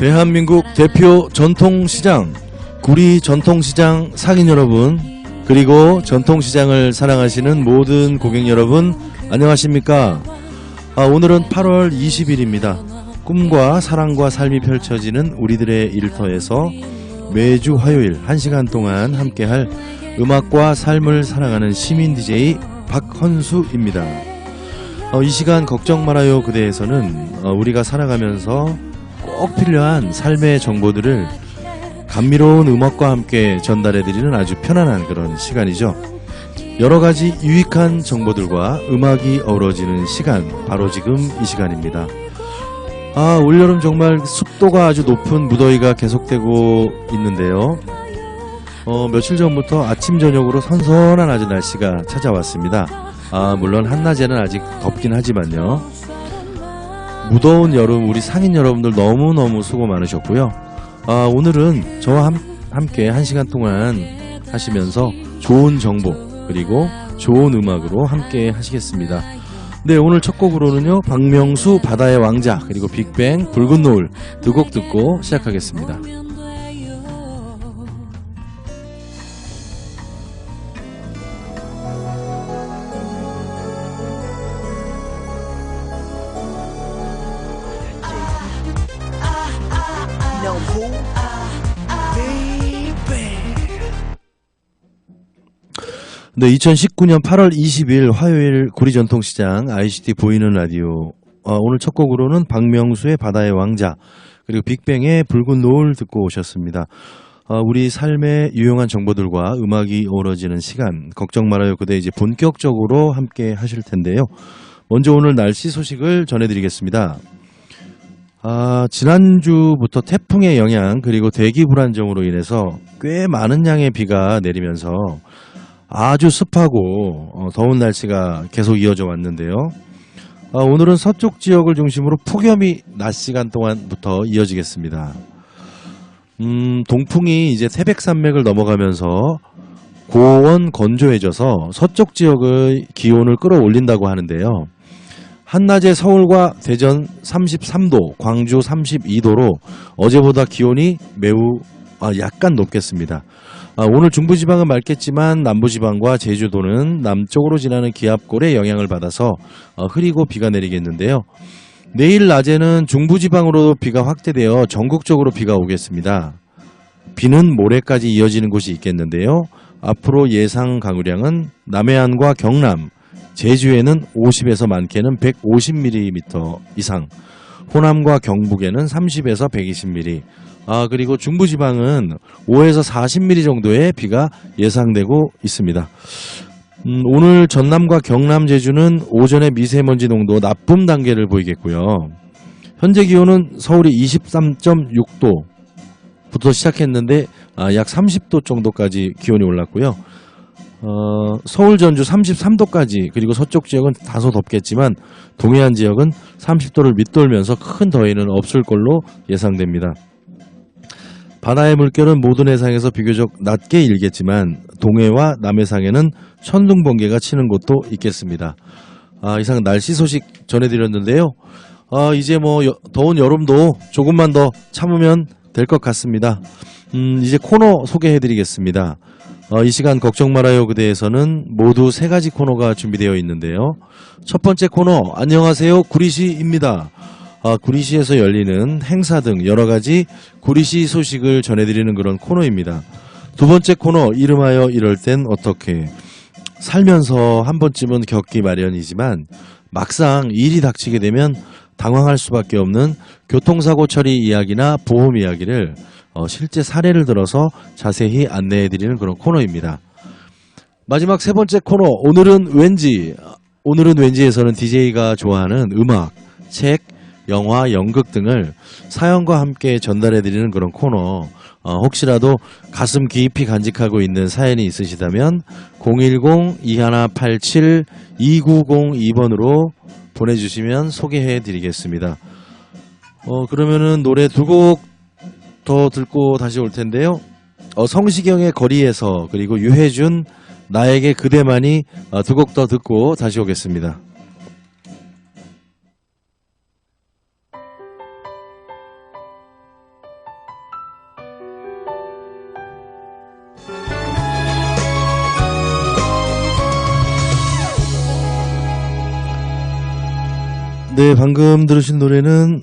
대한민국 대표 전통시장 구리 전통시장 상인 여러분 그리고 전통시장을 사랑하시는 모든 고객 여러분 안녕하십니까? 아, 오늘은 8월 20일입니다. 꿈과 사랑과 삶이 펼쳐지는 우리들의 일터에서 매주 화요일 1시간 동안 함께할 음악과 삶을 사랑하는 시민 DJ 박헌수입니다. 어, 이 시간 걱정 말아요. 그대에서는 어, 우리가 살아가면서 꼭 필요한 삶의 정보들을 감미로운 음악과 함께 전달해드리는 아주 편안한 그런 시간이죠. 여러 가지 유익한 정보들과 음악이 어우러지는 시간, 바로 지금 이 시간입니다. 아, 올여름 정말 습도가 아주 높은 무더위가 계속되고 있는데요. 어, 며칠 전부터 아침, 저녁으로 선선한 아주 날씨가 찾아왔습니다. 아, 물론 한낮에는 아직 덥긴 하지만요. 무더운 여름 우리 상인 여러분들 너무너무 수고 많으셨고요. 아, 오늘은 저와 함, 함께 한 시간 동안 하시면서 좋은 정보 그리고 좋은 음악으로 함께 하시겠습니다. 네, 오늘 첫 곡으로는요. 박명수 바다의 왕자 그리고 빅뱅 붉은 노을 두 곡 듣고 시작하겠습니다. Know who? Baby. 네, 2019년 8월 20일 화요일 구리 전통시장 ICT 보이는 라디오. 어, 오늘 첫 곡으로는 박명수의 바다의 왕자 그리고 빅뱅의 붉은 노을 듣고 오셨습니다. 어, 우리 삶의 유용한 정보들과 음악이 어우러지는 시간 걱정 말아요 그대 이제 본격적으로 함께 하실 텐데요. 먼저 오늘 날씨 소식을 전해드리겠습니다. 아, 지난주부터 태풍의 영향 그리고 대기 불안정으로 인해서 꽤 많은 양의 비가 내리면서 아주 습하고 어, 더운 날씨가 계속 이어져 왔는데요. 아, 오늘은 서쪽 지역을 중심으로 폭염이 낮 시간 동안부터 이어지겠습니다. 음, 동풍이 이제 태백산맥을 넘어가면서 고온 건조해져서 서쪽 지역의 기온을 끌어올린다고 하는데요. 한낮에 서울과 대전 33도, 광주 32도로 어제보다 기온이 매우 아, 약간 높겠습니다. 아, 오늘 중부지방은 맑겠지만 남부지방과 제주도는 남쪽으로 지나는 기압골의 영향을 받아서 어, 흐리고 비가 내리겠는데요. 내일 낮에는 중부지방으로 비가 확대되어 전국적으로 비가 오겠습니다. 비는 모레까지 이어지는 곳이 있겠는데요. 앞으로 예상 강우량은 남해안과 경남, 제주에는 50에서 많게는 150mm 이상, 호남과 경북에는 30에서 120mm, 아, 그리고 중부지방은 5에서 40mm 정도의 비가 예상되고 있습니다. 음, 오늘 전남과 경남 제주는 오전에 미세먼지 농도 나쁨 단계를 보이겠고요. 현재 기온은 서울이 23.6도부터 시작했는데 아, 약 30도 정도까지 기온이 올랐고요. 어, 서울 전주 33도까지 그리고 서쪽 지역은 다소 덥겠지만 동해안 지역은 30도를 밑돌면서 큰 더위는 없을 걸로 예상됩니다. 바다의 물결은 모든 해상에서 비교적 낮게 일겠지만 동해와 남해상에는 천둥 번개가 치는 곳도 있겠습니다. 아, 이상 날씨 소식 전해드렸는데요. 아, 이제 뭐 여- 더운 여름도 조금만 더 참으면 될 것 같습니다. 음, 이제 코너 소개해드리겠습니다. 어, 이 시간 걱정 말아요 그대에서는 모두 세 가지 코너가 준비되어 있는데요. 첫 번째 코너 안녕하세요 구리시입니다. 아, 구리시에서 열리는 행사 등 여러 가지 구리시 소식을 전해드리는 그런 코너입니다. 두 번째 코너 이름하여 이럴 땐 어떻게 살면서 한 번쯤은 겪기 마련이지만 막상 일이 닥치게 되면 당황할 수밖에 없는 교통사고 처리 이야기나 보험 이야기를 어, 실제 사례를 들어서 자세히 안내해드리는 그런 코너입니다. 마지막 세 번째 코너 오늘은 왠지 오늘은 왠지에서는 DJ가 좋아하는 음악, 책, 영화, 연극 등을 사연과 함께 전달해드리는 그런 코너. 어, 혹시라도 가슴 깊이 간직하고 있는 사연이 있으시다면 010-2187-2902번으로 보내주시면 소개해 드리겠습니다. 어, 그러면은 노래 두 곡 더 듣고 다시 올 텐데요. 어, 성시경의 거리에서 그리고 유해준 나에게 그대만이 어, 두곡 더 듣고 다시 오겠습니다. 네, 방금 들으신 노래는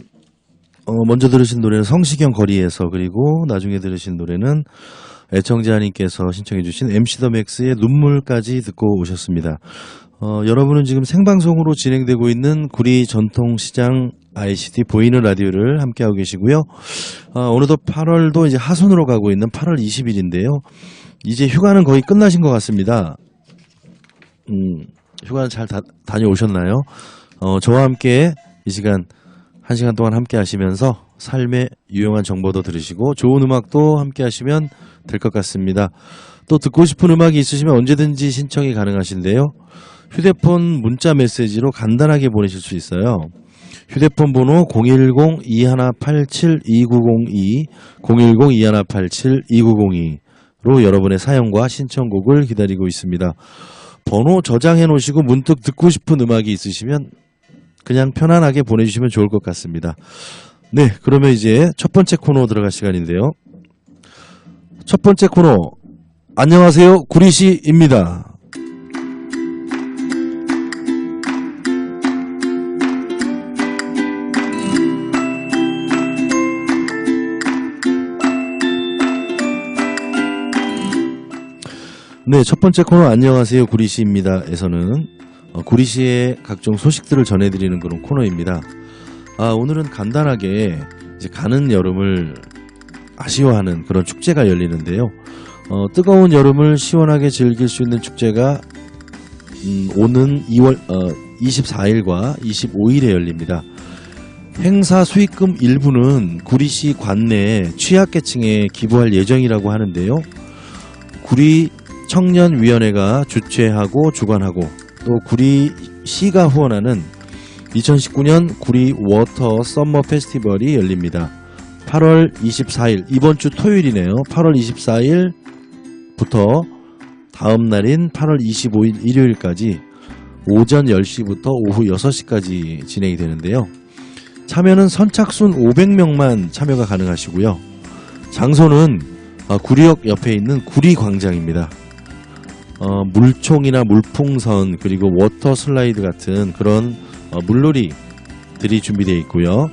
어, 먼저 들으신 노래는 성시경 거리에서 그리고 나중에 들으신 노래는 애청자님께서 신청해주신 MC 더 맥스의 눈물까지 듣고 오셨습니다. 어, 여러분은 지금 생방송으로 진행되고 있는 구리 전통시장 ICT 보이는 라디오를 함께하고 계시고요. 어, 어느덧 8월도 이제 하순으로 가고 있는 8월 20일인데요. 이제 휴가는 거의 끝나신 것 같습니다. 음, 휴가는 잘 다, 다녀오셨나요? 어, 저와 함께 이 시간 한 시간 동안 함께 하시면서 삶의 유용한 정보도 들으시고 좋은 음악도 함께 하시면 될 것 같습니다. 또 듣고 싶은 음악이 있으시면 언제든지 신청이 가능하신데요. 휴대폰 문자 메시지로 간단하게 보내실 수 있어요. 휴대폰 번호 010-2187-2902, 010-2187-2902로 여러분의 사연과 신청곡을 기다리고 있습니다. 번호 저장해 놓으시고 문득 듣고 싶은 음악이 있으시면 그냥 편안하게 보내주시면 좋을 것 같습니다. 네, 그러면 이제 첫 번째 코너 들어갈 시간인데요. 첫 번째 코너, 안녕하세요, 구리시입니다. 네, 첫 번째 코너 안녕하세요 구리시입니다 에서는 어, 구리시의 각종 소식들을 전해드리는 그런 코너입니다. 아, 오늘은 간단하게 이제 가는 여름을 아쉬워하는 그런 축제가 열리는데요. 어, 뜨거운 여름을 시원하게 즐길 수 있는 축제가 음, 오는 2월 24일과 25일에 열립니다. 행사 수익금 일부는 구리시 관내 취약계층에 기부할 예정이라고 하는데요. 구리 청년위원회가 주최하고 주관하고 또 구리시가 후원하는 2019년 구리 워터 썸머 페스티벌이 열립니다. 8월 24일 이번 주 토요일이네요. 8월 24일부터 다음 날인 8월 25일 일요일까지 오전 10시부터 오후 6시까지 진행이 되는데요. 참여는 선착순 500명만 참여가 가능하시고요. 장소는 아, 구리역 옆에 있는 구리광장입니다. 어, 물총이나 물풍선 그리고 워터 슬라이드 같은 그런 어, 물놀이들이 준비되어 있고요.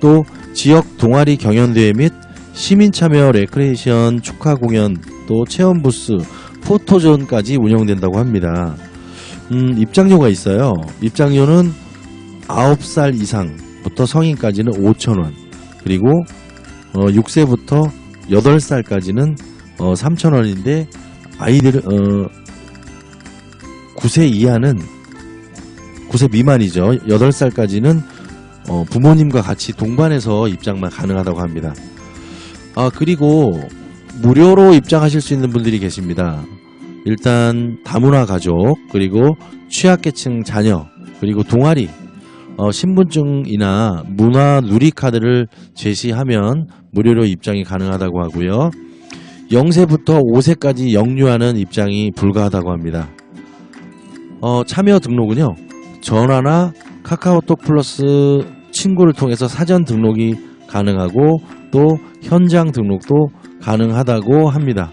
또 지역 동아리 경연대회 및 시민 참여 레크레이션 축하 공연 또 체험 부스 포토존까지 운영된다고 합니다. 음, 입장료가 있어요. 입장료는 9살 이상부터 성인까지는 5,000원 그리고 어, 6세부터 8살까지는 어, 3,000원인데 아이들 어 9세 이하는 9세 미만이죠. 8살까지는 어, 부모님과 같이 동반해서 입장만 가능하다고 합니다. 아, 그리고 무료로 입장하실 수 있는 분들이 계십니다. 일단 다문화 가족, 그리고 취약계층 자녀, 그리고 동아리, 어, 신분증이나 문화 누리 카드를 제시하면 무료로 입장이 가능하다고 하고요. 0세부터 5세까지 영유아는 입장이 불가하다고 합니다. 어, 참여 등록은요. 전화나 카카오톡 플러스 친구를 통해서 사전 등록이 가능하고 또 현장 등록도 가능하다고 합니다.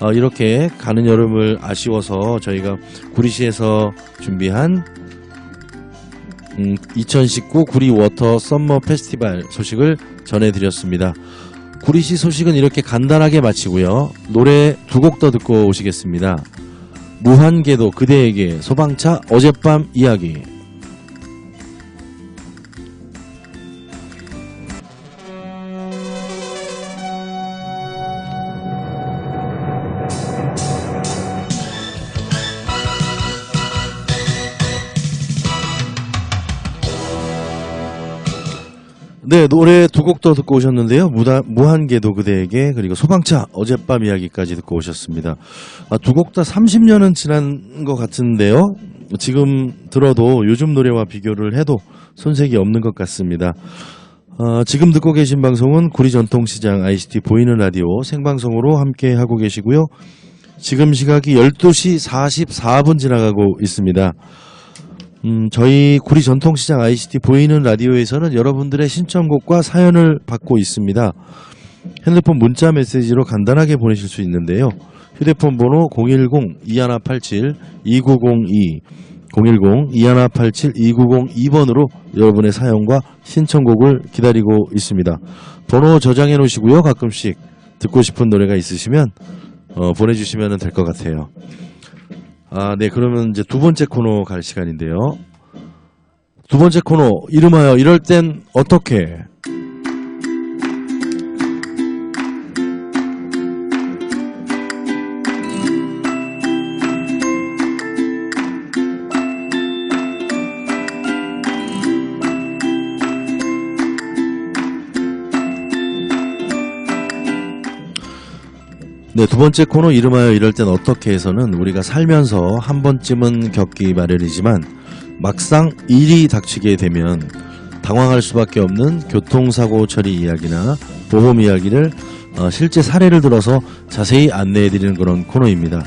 어, 이렇게 가는 여름을 아쉬워서 저희가 구리시에서 준비한 음, 2019 구리 워터 썸머 페스티벌 소식을 전해드렸습니다. 구리시 소식은 이렇게 간단하게 마치고요. 노래 두 곡 더 듣고 오시겠습니다. 무한궤도 그대에게 소방차 어젯밤 이야기 네, 노래 두 곡 더 듣고 오셨는데요. 무다, 무한궤도 그대에게 그리고 소방차 어젯밤 이야기까지 듣고 오셨습니다. 아, 두 곡 다 30년은 지난 것 같은데요. 지금 들어도 요즘 노래와 비교를 해도 손색이 없는 것 같습니다. 어, 지금 듣고 계신 방송은 구리 전통시장 ICT 보이는 라디오 생방송으로 함께 하고 계시고요. 지금 시각이 12시 44분 지나가고 있습니다. 음, 저희 구리 전통시장 ICT 보이는 라디오에서는 여러분들의 신청곡과 사연을 받고 있습니다. 핸드폰 문자 메시지로 간단하게 보내실 수 있는데요. 휴대폰 번호 010-2187-2902, 010-2187-2902번으로 여러분의 사연과 신청곡을 기다리고 있습니다. 번호 저장해 놓으시고요. 가끔씩 듣고 싶은 노래가 있으시면 어, 보내주시면 될 것 같아요. 아, 네. 그러면 이제 두 번째 코너 갈 시간인데요. 두 번째 코너 이름하여 이럴 땐 어떻게? 네, 두 번째 코너 이름하여 이럴 땐 어떻게 해서는 우리가 살면서 한 번쯤은 겪기 마련이지만 막상 일이 닥치게 되면 당황할 수밖에 없는 교통사고 처리 이야기나 보험 이야기를 어, 실제 사례를 들어서 자세히 안내해 드리는 그런 코너입니다.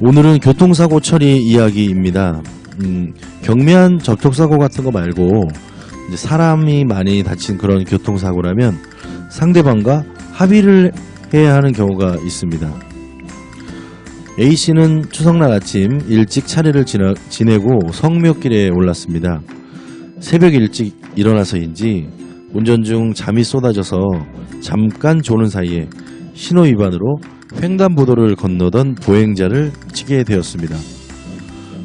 오늘은 교통사고 처리 이야기입니다. 음, 경미한 접촉사고 같은 거 말고 사람이 많이 다친 그런 교통사고라면 상대방과 합의를 해야 하는 경우가 있습니다. A씨는 추석날 아침 일찍 차례를 지나, 지내고 성묘길에 올랐습니다. 새벽 일찍 일어나서인지 운전 중 잠이 쏟아져서 잠깐 조는 사이에 신호 위반으로 횡단보도를 건너던 보행자를 치게 되었습니다.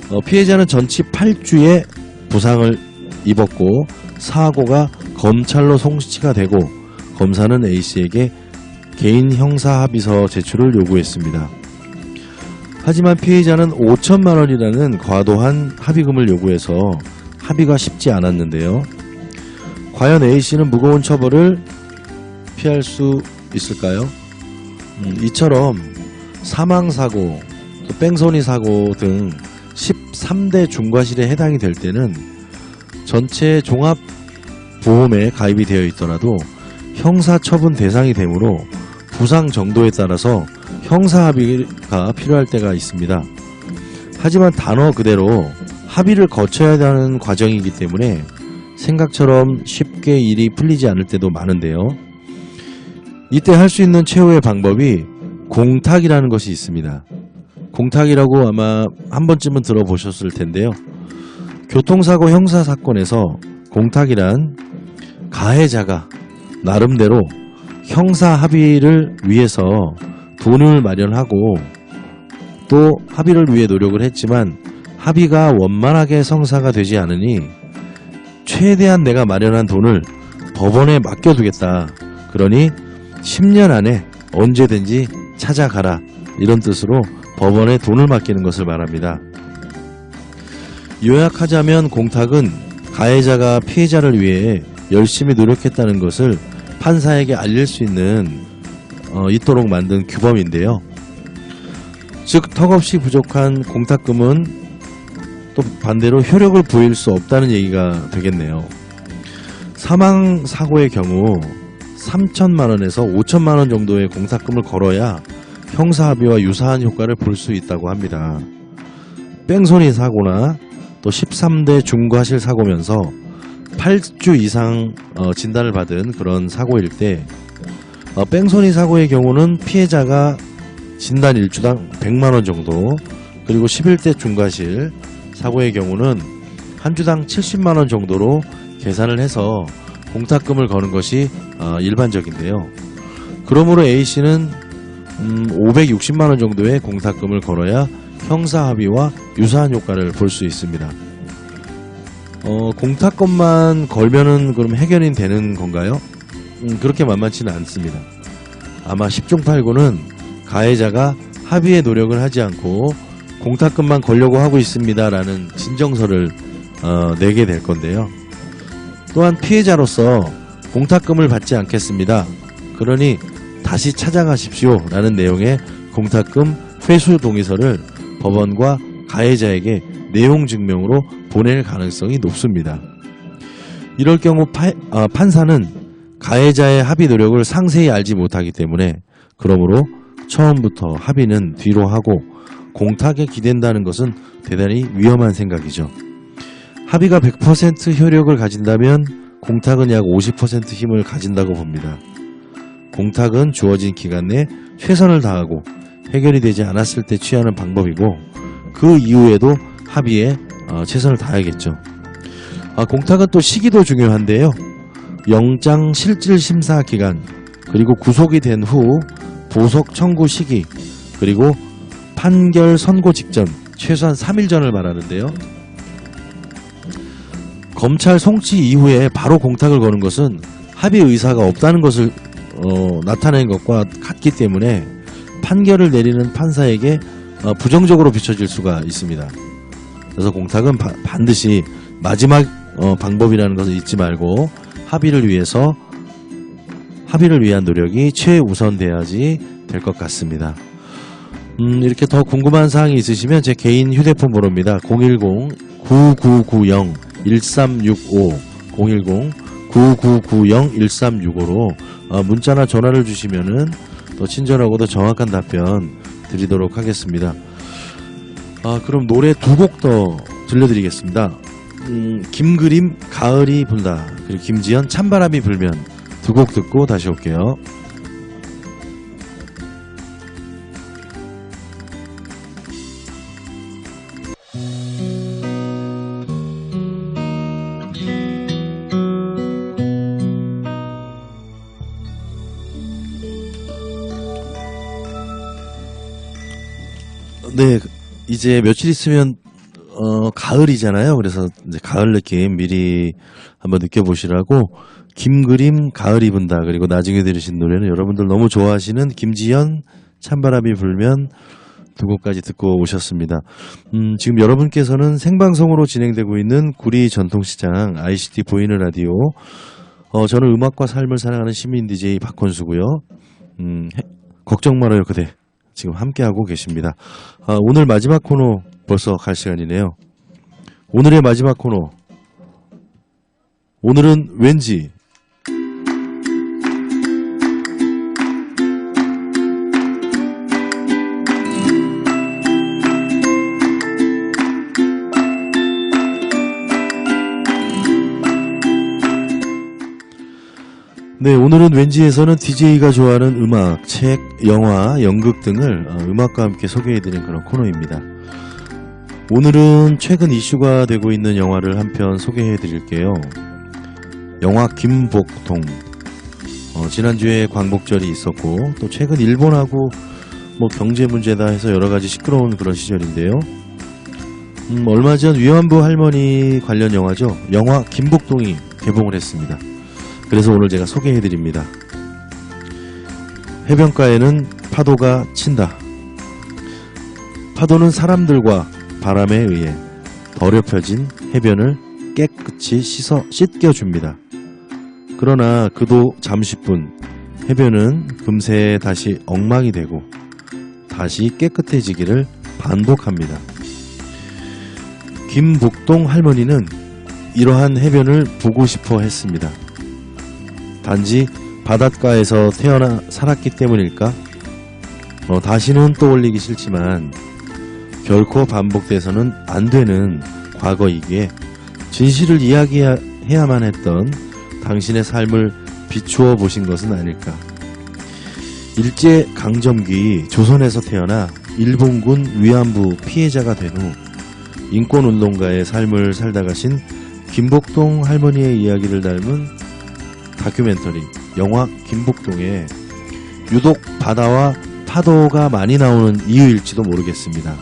어, 피해자는 전치 8주의 부상을 입었고 사고가 검찰로 송치가 되고 검사는 A씨에게 개인 형사 합의서 제출을 요구했습니다. 하지만 피해자는 5천만 원이라는 과도한 합의금을 요구해서 합의가 쉽지 않았는데요. 과연 A씨는 무거운 처벌을 피할 수 있을까요? 음, 이처럼 사망사고, 또 뺑소니 사고 등 13대 중과실에 해당이 될 때는 전체 종합보험에 가입이 되어 있더라도 형사처분 대상이 되므로 부상 정도에 따라서 형사 합의가 필요할 때가 있습니다. 하지만 단어 그대로 합의를 거쳐야 하는 과정이기 때문에 생각처럼 쉽게 일이 풀리지 않을 때도 많은데요. 이때 할 수 있는 최후의 방법이 공탁이라는 것이 있습니다. 공탁이라고 아마 한 번쯤은 들어보셨을 텐데요. 교통사고 형사 사건에서 공탁이란 가해자가 나름대로 형사 합의를 위해서 돈을 마련하고 또 합의를 위해 노력을 했지만 합의가 원만하게 성사가 되지 않으니 최대한 내가 마련한 돈을 법원에 맡겨두겠다. 그러니 10년 안에 언제든지 찾아가라. 이런 뜻으로 법원에 돈을 맡기는 것을 말합니다. 요약하자면 공탁은 가해자가 피해자를 위해 열심히 노력했다는 것을 판사에게 알릴 수 있는 어, 있도록 만든 규범인데요. 즉 턱없이 부족한 공탁금은 또 반대로 효력을 보일 수 없다는 얘기가 되겠네요. 사망 사고의 경우 3천만 원에서 5천만 원 정도의 공탁금을 걸어야 형사 합의와 유사한 효과를 볼 수 있다고 합니다. 뺑소니 사고나 또 13대 중과실 사고면서 8주 이상 어, 진단을 받은 그런 사고일 때 어, 뺑소니 사고의 경우는 피해자가 진단 일주당 100만 원 정도 그리고 11대 중과실 사고의 경우는 한 주당 70만 원 정도로 계산을 해서 공탁금을 거는 것이 어, 일반적인데요. 그러므로 A 씨는 음, 560만 원 정도의 공탁금을 걸어야 형사 합의와 유사한 효과를 볼 수 있습니다. 어, 공탁금만 걸면은 그럼 해결이 되는 건가요? 음, 그렇게 만만치는 않습니다. 아마 10중 8구는 가해자가 합의의 노력을 하지 않고 공탁금만 걸려고 하고 있습니다라는 진정서를 어, 내게 될 건데요. 또한 피해자로서 공탁금을 받지 않겠습니다. 그러니 다시 찾아가십시오 라는 내용의 공탁금 회수 동의서를 법원과 가해자에게 내용 증명으로 보낼 가능성이 높습니다. 이럴 경우 파- 아, 판사는 가해자의 합의 노력을 상세히 알지 못하기 때문에 그러므로 처음부터 합의는 뒤로 하고 공탁에 기댄다는 것은 대단히 위험한 생각이죠. 합의가 100% 효력을 가진다면 공탁은 약 50% 힘을 가진다고 봅니다. 공탁은 주어진 기간 내 최선을 다하고 해결이 되지 않았을 때 취하는 방법이고 그 이후에도 합의에 어, 최선을 다해야겠죠. 아, 공탁은 또 시기도 중요한데요. 영장 실질 심사 기간, 그리고 구속이 된 후 보석 청구 시기, 그리고 판결 선고 직전 최소한 3일 전을 말하는데요. 검찰 송치 이후에 바로 공탁을 거는 것은 합의 의사가 없다는 것을 어, 나타낸 것과 같기 때문에 판결을 내리는 판사에게 어, 부정적으로 비춰질 수가 있습니다. 그래서 공탁은 바- 반드시 마지막 어, 방법이라는 것을 잊지 말고 합의를 위해서 합의를 위한 노력이 최우선돼야지 될 것 같습니다. 음, 이렇게 더 궁금한 사항이 있으시면 제 개인 휴대폰 번호입니다. 010-9990-1365 010-9990-1365로 어, 문자나 전화를 주시면은 더 친절하고 더 정확한 답변 드리도록 하겠습니다. 아, 그럼 노래 두 곡 더 들려드리겠습니다. 음, 김그림 가을이 불다 그리고 김지연 찬바람이 불면 두 곡 듣고 다시 올게요. 네, 이제 며칠 있으면 어, 가을이잖아요. 그래서 이제 가을 느낌 미리 한번 느껴보시라고 김그림 가을이 분다 그리고 나중에 들으신 노래는 여러분들 너무 좋아하시는 김지연 찬바람이 불면 두 곡까지 듣고 오셨습니다. 음, 지금 여러분께서는 생방송으로 진행되고 있는 구리 전통시장 ICT 보이는 라디오 어, 저는 음악과 삶을 사랑하는 시민 DJ 박헌수고요. 음, 해- 걱정 말아요 그대 지금 함께하고 계십니다. 아, 오늘 마지막 코너 벌써 갈 시간이네요. 오늘의 마지막 코너. 오늘은 왠지 네, 오늘은 왠지에서는 DJ가 좋아하는 음악, 책, 영화, 연극 등을 어, 음악과 함께 소개해드리는 그런 코너입니다. 오늘은 최근 이슈가 되고 있는 영화를 한 편 소개해드릴게요. 영화 김복동. 어, 지난주에 광복절이 있었고, 또 최근 일본하고 뭐 경제 문제다 해서 여러 가지 시끄러운 그런 시절인데요. 음, 얼마 전 위안부 할머니 관련 영화죠. 영화 김복동이 개봉을 했습니다. 그래서 오늘 제가 소개해드립니다. 해변가에는 파도가 친다. 파도는 사람들과 바람에 의해 더럽혀진 해변을 깨끗이 씻어 씻겨줍니다. 그러나 그도 잠시뿐 해변은 금세 다시 엉망이 되고 다시 깨끗해지기를 반복합니다. 김복동 할머니는 이러한 해변을 보고 싶어 했습니다. 단지 바닷가에서 태어나 살았기 때문일까? 어, 다시는 떠올리기 싫지만 결코 반복돼서는 안 되는 과거이기에 진실을 이야기해야만 했던 당신의 삶을 비추어 보신 것은 아닐까. 일제 강점기 조선에서 태어나 일본군 위안부 피해자가 된 후 인권운동가의 삶을 살다 가신 김복동 할머니의 이야기를 닮은 다큐멘터리 영화 김복동에 유독 바다와 파도가 많이 나오는 이유일지도 모르겠습니다.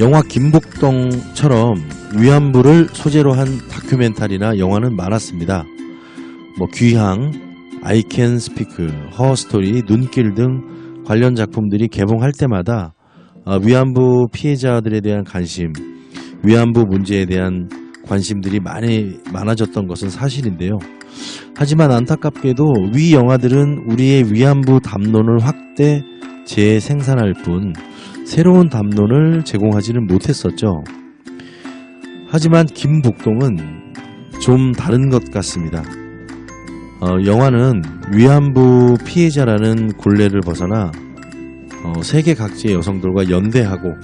영화 김복동처럼 위안부를 소재로 한 다큐멘터리나 영화는 많았습니다. 뭐 귀향, Can Speak, 허스토리, 눈길 등 관련 작품들이 개봉할 때마다 아, 위안부 피해자들에 대한 관심, 위안부 문제에 대한 관심들이 많이 많아졌던 것은 사실인데요. 하지만 안타깝게도 위 영화들은 우리의 위안부 담론을 확대 재생산할 뿐 새로운 담론을 제공하지는 못했었죠. 하지만 김복동은 좀 다른 것 같습니다. 어, 영화는 위안부 피해자라는 굴레를 벗어나 어, 세계 각지의 여성들과 연대하고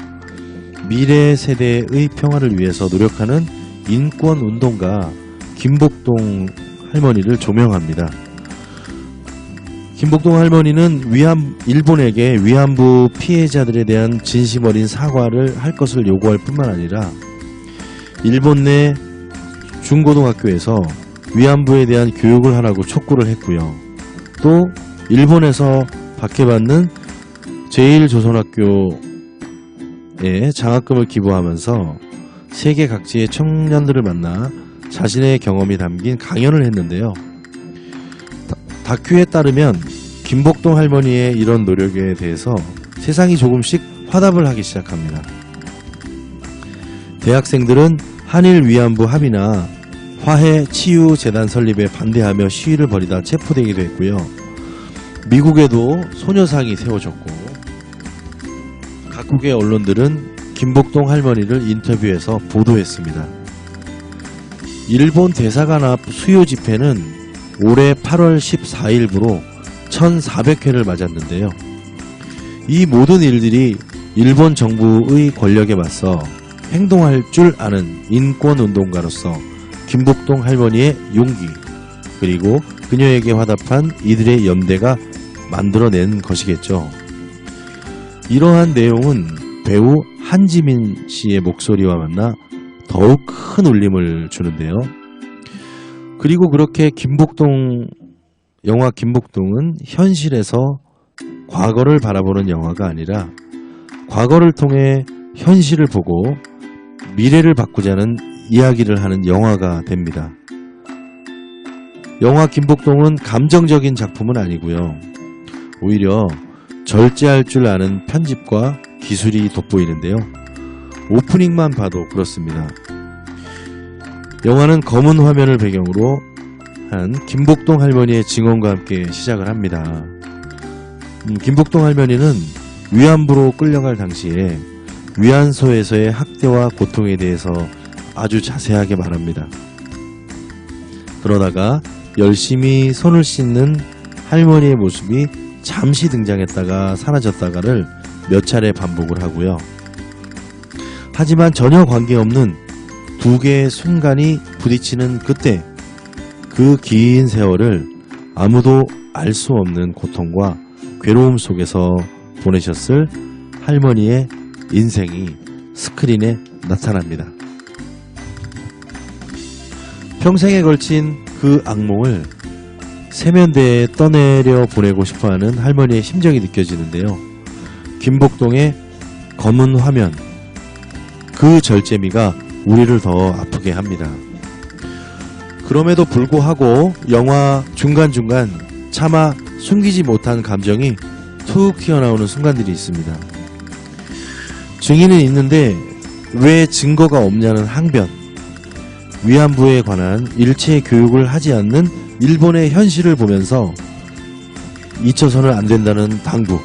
미래 세대의 평화를 위해서 노력하는 인권 운동가 김복동 할머니를 조명합니다. 김복동 할머니는 위안 일본에게 위안부 피해자들에 대한 진심 어린 사과를 할 것을 요구할 뿐만 아니라 일본 내 중고등학교에서 위안부에 대한 교육을 하라고 촉구를 했고요. 또 일본에서 박해받는 제1조선학교에 장학금을 기부하면서 세계 각지의 청년들을 만나 자신의 경험이 담긴 강연을 했는데요. 다- 다큐에 따르면 김복동 할머니의 이런 노력에 대해서 세상이 조금씩 화답을 하기 시작합니다. 대학생들은 한일 위안부 합의나 화해 치유 재단 설립에 반대하며 시위를 벌이다 체포되기도 했고요. 미국에도 소녀상이 세워졌고 각국의 언론들은 김복동 할머니를 인터뷰해서 보도했습니다. 일본 대사관 앞 수요 집회는 올해 8월 14일부로 1400회를 맞았는데요. 이 모든 일들이 일본 정부의 권력에 맞서 행동할 줄 아는 인권 운동가로서 김복동 할머니의 용기 그리고 그녀에게 화답한 이들의 연대가 만들어낸 것이겠죠. 이러한 내용은 배우 한지민 씨의 목소리와 만나 더욱 큰 울림을 주는데요. 그리고 그렇게 김복동 영화 김복동은 현실에서 과거를 바라보는 영화가 아니라 과거를 통해 현실을 보고 미래를 바꾸자는 이야기를 하는 영화가 됩니다. 영화 김복동은 감정적인 작품은 아니고요. 오히려 절제할 줄 아는 편집과 기술이 돋보이는데요. 오프닝만 봐도 그렇습니다. 영화는 검은 화면을 배경으로 한 김복동 할머니의 증언과 함께 시작을 합니다. 음, 김복동 할머니는 위안부로 끌려갈 당시에 위안소에서의 학대와 고통에 대해서 아주 자세하게 말합니다. 그러다가 열심히 손을 씻는 할머니의 모습이 잠시 등장했다가 사라졌다가를 몇 차례 반복을 하고요. 하지만 전혀 관계없는 두 개의 순간이 부딪히는 그때 그 긴 세월을 아무도 알 수 없는 고통과 괴로움 속에서 보내셨을 할머니의 인생이 스크린에 나타납니다. 평생에 걸친 그 악몽을 세면대에 떠내려 보내고 싶어하는 할머니의 심정이 느껴지는데요. 김복동의 검은 화면, 그 절제미가 우리를 더 아프게 합니다. 그럼에도 불구하고 영화 중간중간 차마 숨기지 못한 감정이 툭 튀어나오는 순간들이 있습니다. 증인은 있는데 왜 증거가 없냐는 항변, 위안부에 관한 일체 교육을 하지 않는 일본의 현실을 보면서 잊혀서는 안 된다는 당부,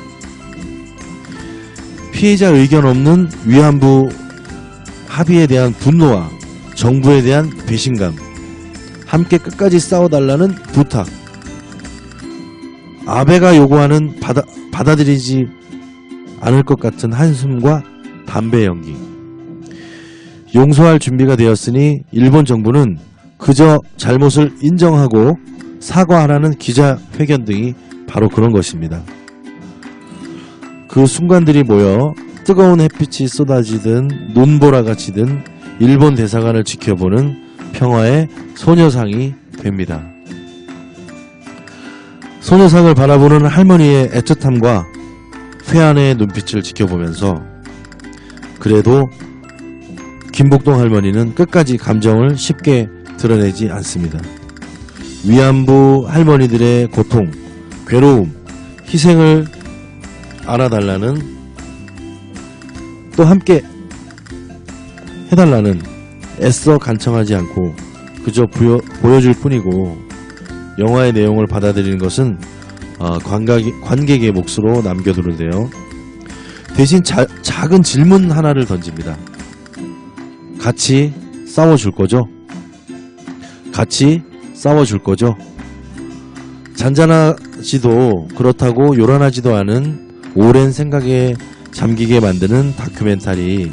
피해자 의견 없는 위안부 합의에 대한 분노와 정부에 대한 배신감, 함께 끝까지 싸워달라는 부탁, 아베가 요구하는 받아, 받아들이지 않을 것 같은 한숨과 담배 연기. 용서할 준비가 되었으니 일본 정부는 그저 잘못을 인정하고 사과하라는 기자회견 등이 바로 그런 것입니다. 그 순간들이 모여 뜨거운 햇빛이 쏟아지든 눈보라가 치든 일본 대사관을 지켜보는 평화의 소녀상이 됩니다. 소녀상을 바라보는 할머니의 애틋함과 회한의 눈빛을 지켜보면서 그래도 김복동 할머니는 끝까지 감정을 쉽게 드러내지 않습니다. 위안부 할머니들의 고통, 괴로움, 희생을 알아달라는 또 함께 해달라는 애써 간청하지 않고 그저 부여, 보여줄 뿐이고 영화의 내용을 받아들이는 것은 어, 관객, 관객의 몫으로 남겨두는데요. 대신 자- 작은 질문 하나를 던집니다. 같이 싸워줄 거죠? 같이 싸워줄 거죠? 잔잔하지도 그렇다고 요란하지도 않은 오랜 생각에 잠기게 만드는 다큐멘터리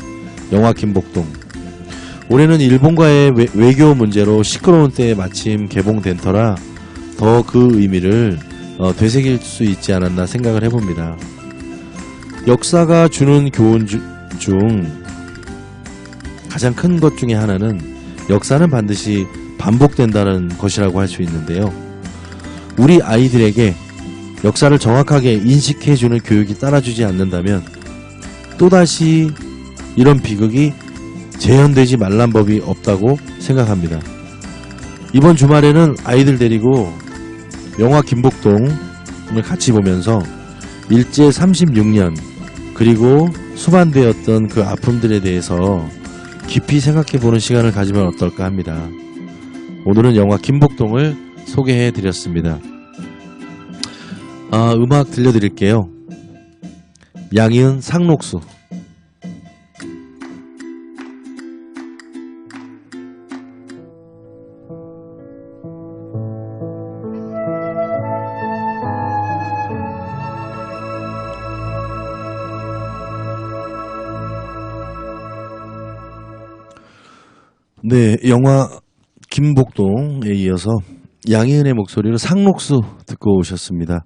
영화 김복동 올해는 일본과의 외, 외교 문제로 시끄러운 때에 마침 개봉된 터라 더 그 의미를 어, 되새길 수 있지 않았나 생각을 해봅니다. 역사가 주는 교훈 주- 중 가장 큰 것 중에 하나는 역사는 반드시 반복된다는 것이라고 할 수 있는데요. 우리 아이들에게 역사를 정확하게 인식해주는 교육이 따라주지 않는다면 또다시 이런 비극이 재현되지 말란 법이 없다고 생각합니다. 이번 주말에는 아이들 데리고 영화 김복동을 같이 보면서 일제 36년 그리고 수반되었던 그 아픔들에 대해서 깊이 생각해 보는 시간을 가지면 어떨까 합니다. 오늘은 영화 김복동을 소개해 드렸습니다. 아, 음악 들려드릴게요. 양희은 상록수. 네, 영화 김복동에 이어서 양희은의 목소리로 상록수 듣고 오셨습니다.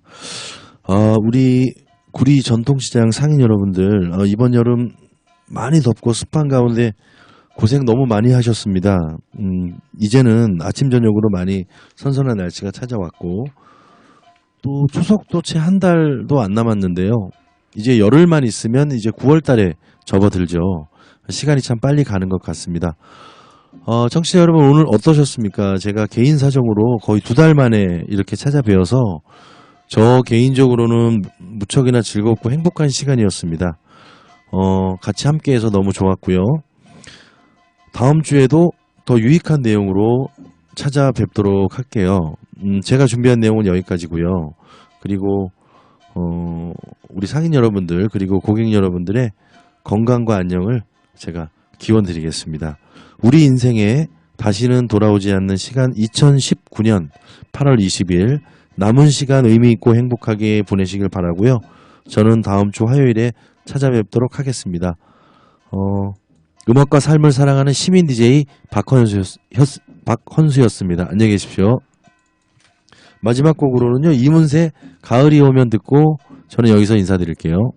어, 우리 구리 전통시장 상인 여러분들 어, 이번 여름 많이 덥고 습한 가운데 고생 너무 많이 하셨습니다. 음, 이제는 아침 저녁으로 많이 선선한 날씨가 찾아왔고 또 추석도 채 한 달도 안 남았는데요. 이제 열흘만 있으면 이제 9월 달에 접어들죠. 시간이 참 빨리 가는 것 같습니다. 어, 청취자 여러분 오늘 어떠셨습니까? 제가 개인 사정으로 거의 두 달 만에 이렇게 찾아뵈어서 저 개인적으로는 무척이나 즐겁고 행복한 시간이었습니다. 어, 같이 함께 해서 너무 좋았고요. 다음 주에도 더 유익한 내용으로 찾아뵙도록 할게요. 음, 제가 준비한 내용은 여기까지고요. 그리고 어, 우리 상인 여러분들 그리고 고객 여러분들의 건강과 안녕을 제가 기원드리겠습니다. 우리 인생에 다시는 돌아오지 않는 시간 2019년 8월 20일 남은 시간 의미 있고 행복하게 보내시길 바라고요. 저는 다음 주 화요일에 찾아뵙도록 하겠습니다. 어, 음악과 삶을 사랑하는 시민 DJ 박헌수였, 박헌수였습니다. 안녕히 계십시오. 마지막 곡으로는요 이문세 가을이 오면 듣고 저는 여기서 인사드릴게요.